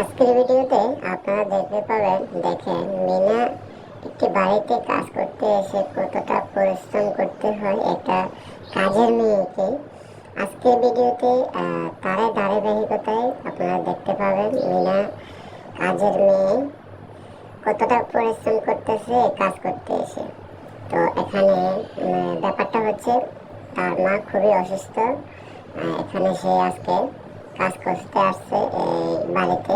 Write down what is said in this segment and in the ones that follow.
আজকের ভিডিওতে আপনারা দেখতে পাবেন, দেখেন, মিনা একটি বাড়িতে কাজ করতে এসে কতটা পরিশ্রম করতে হয় একটা কাজের মেয়েকে। আজকের ভিডিওতে তারে ধারাবাহিকতায় আপনারা দেখতে পাবেন মিনা কাজের মেয়ে কতটা পরিশ্রম করতেছে কাজ করতে এসে। তো এখানে ব্যাপারটা হচ্ছে তার মা খুবই অসুস্থ এখানে সে আজকে কাজ করতে আসছে এই বাড়িতে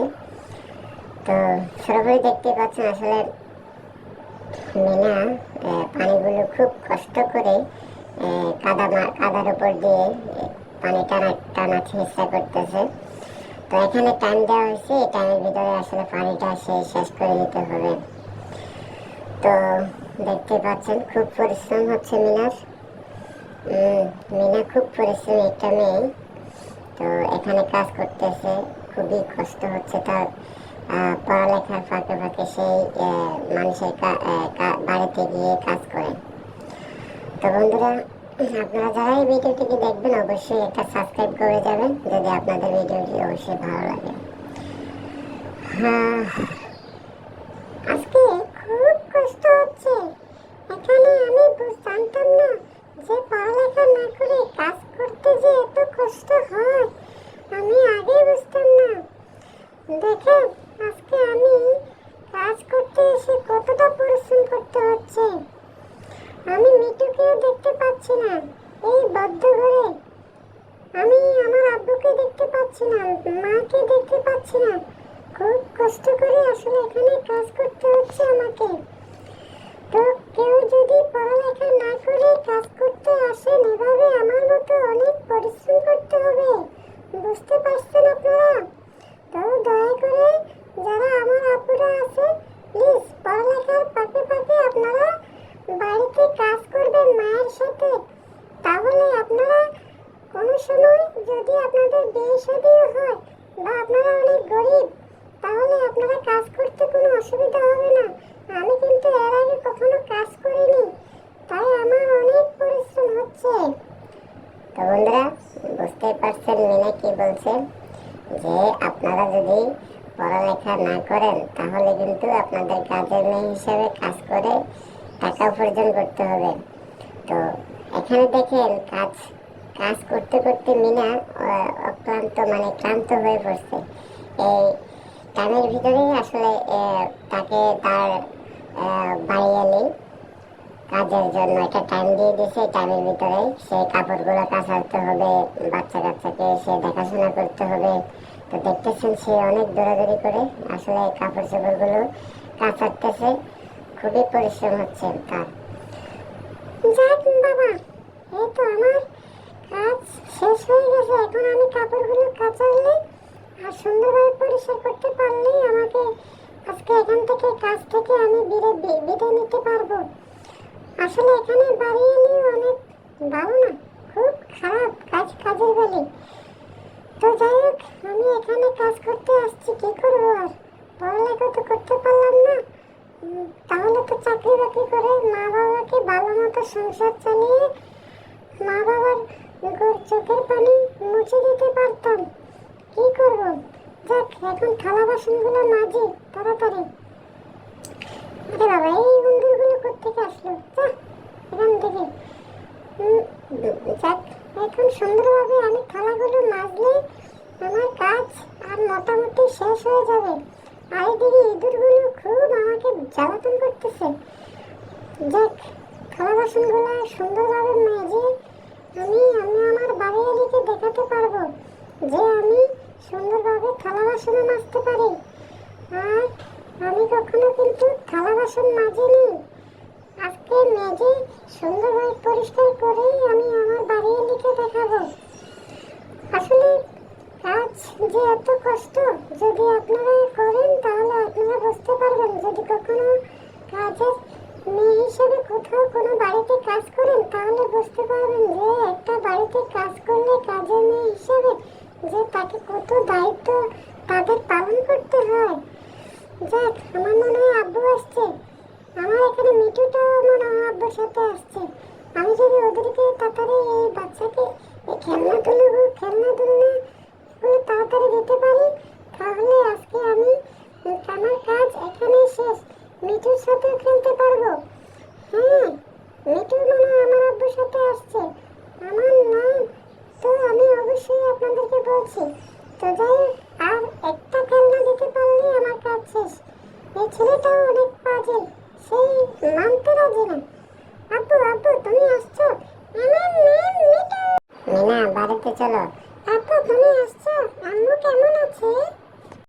তো সরাসরি দেখতে পাচ্ছেন আসলে মিনা পানিগুলো খুব কষ্ট করে কাদা কাদার উপর দিয়ে পানি টানা টানা চেষ্টা করতেছে। তো এখানে টাইম দেওয়া হয়েছে, এই টাইমের ভিতরে আসলে পানিটা সে শেষ করে দিতে হবে। তো দেখতে পাচ্ছেন, খুব পরিশ্রম হচ্ছে মিনার। মিনা খুব পরিশ্রমী একটা মেয়ে। তো এখানে কাজ করতেছে, খুবই কষ্ট হচ্ছে তার পড়ালেখার ফাঁকে ফাঁকে সেই মানুষের বাড়িতে গিয়ে কাজ করে। তো বন্ধুরা, আপনারা যারা এই ভিডিওটিকে দেখবেন অবশ্যই একটা সাবস্ক্রাইব করে যাবেন, যদি আপনাদের ভিডিওটি অবশ্যই ভালো লাগে। আজকে খুব কষ্ট হচ্ছে। এখানে আমি জানতাম না যে পড়ালেখা না করে কাজ করতে যে এত কষ্ট হয় আমি আগে বুঝতাম না দেখেন আজকে আমি করতে এসে কতটা পরিশ্রম করতে হচ্ছে। আমি মিটুকেও দেখতে পাচ্ছি না। এই বদ্ধ ঘরে আমি আমার আব্বুকে দেখতে পাচ্ছি না, মাকে দেখতে পাচ্ছি না। খুব কষ্ট করে আসলে এখানে কাজ করতে হচ্ছে আমাকে। তো কেউ যদি পড়ালেখা না করে কাজ করতে আসেন এভাবে আমার মতো অনেক পরিশ্রম করতে হবে। বুঝতে পারছেন আপনারা? তো দয়া করে যারা আমার আপুরা আছে প্লিজ পড়ালেখার পাকে পাকে আপনারা বাড়িতে কাজ করবেন মায়ের সাথে। তাহলে আপনারা কোনো সময় যদি আপনাদের শাদিও হয় বা আপনারা অনেক গরিব, তাহলে আপনারা কাজ করতে কোনো অসুবিধা হবে না। আমি কিন্তু এর আগে কখনো কাজ করিনি, তাই আমার অনেক পরিশ্রম হচ্ছে। তো বন্ধুরা, বুঝতেই পারছেন মিনা কি বলছে, যে আপনারা যদি পড়ালেখা না করেন, তাহলে কিন্তু আপনাদের কাজের মেয়ে হিসাবে কাজ করে টাকা উপার্জন করতে হবে। তো এখানে দেখেন, কাজ কাজ করতে করতে মিনা অক্লান্ত মানে ক্লান্ত হয়ে পড়ছে। এই টাইমের ভিতরেই আসলে তাকে তার বাড়ি এনে কাজের জন্য একটা টাইম দিয়ে দিয়েছে টাইমের ভিতরে সেই কাপড়গুলো কাচাতে হবে বাচ্চা কাচ্চাকে সে দেখাশোনা করতে হবে। তো দেখতেছেন সে অনেক দৌড়াদৌড়ি করে, আসলে কাপড় চোপড়গুলো কাচাতেছে, খুবই পরিশ্রম হচ্ছে তার। যাক বাবা, এই তো আমার কাজ শেষ হয়ে গেছে, এখন আমি কাপড়গুলো কাচালে আর সুন্দরভাবে পরিষ্কার করতে পারলেই আমাকে আজকে এখান থেকে কাজ থেকে আমি বিদায় নিতে পারব। আসলে এখানে বাড়ি এলে অনেক ভালো না, খুব খারাপ কাজ, কাজের বেলে। তো যাই হোক, আমি এখানে কাজ করতে আসছি, কি করব আর? পড়ালেখা তো করতে পারলাম না। তাহলে তো চাকরি বাকরি করে মা বাবাকে ভালো মতো সংসার চালিয়ে মা বাবার চোখের পানি মুছে দিতে পারতাম। কি করব? যাক, এখন থালা বাসনগুলো মাজি, তাড়াতাড়ি। আরে বাবা, এই আসলো। এখান থেকে এখন সুন্দরভাবে আমি থালাগুলো মাজলে আমার কাজ আর মোটামুটি শেষ হয়ে যাবে। আর এদিকে ইঁদুরগুলো খুব আমাকে জ্বালাতন করতেছে। যাক, থালা বাসনগুলো সুন্দরভাবে মেজে আমি আমি আমার বাড়ি এলিকে দেখাতে পারব যে আমি সুন্দরভাবে থালা বাসনও মাজতে পারি। আর আমি কখনো কিন্তু থালা বাসন মাজিনি আজকে মেজে সুন্দরভাবে পরিষ্কার করেই আমি আমার বাড়ি এলিকে দেখাবো। আসলে কাজ যে এত কষ্ট, যদি আপনারা করেন তাহলে আপনারা বুঝতে পারবেন যদি কখনো কাজের মেয়ে হিসেবে কোথাও কোনো বাড়িতে কাজ করেন তাহলে বুঝতে পারবেন যে একটা বাড়িতে কাজ করলে কাজের মেয়ে হিসেবে যে তাকে কত দায়িত্ব তাদের পালন করতে হয়। যাক, আমার মনে হয় আব্বু আসছে। তো আসছে। আমি যদি ওদেরকে তাড়াতাড়ি এই বাচ্চাকে খেলনাধুলো খেলনাধুলো এগুলো তাড়াতাড়ি দিতে পারি, তাহলে আজকে আমি আমার কাজ এখানেই শেষ। মিঠুর সাথেও খেলতে পারব। হ্যাঁ মিঠু মানে আমার আব্বুর সাথে আসছে। আমার নাম তো আমি অবশ্যই আপনাদেরকে বলছি। তো যাই আর একটা খেলনা দিতে পারলে আমার কাজ শেষ। এই ছেলেটাও অনেক পাজে সেই মানতে রাজি না। আব্বু আব্বু তুমি আসছো? আমার নাম মিঠু মিনা বাড়িতে চলো। আব্বু তুমি আসছো? আম্মু কেমন আছে?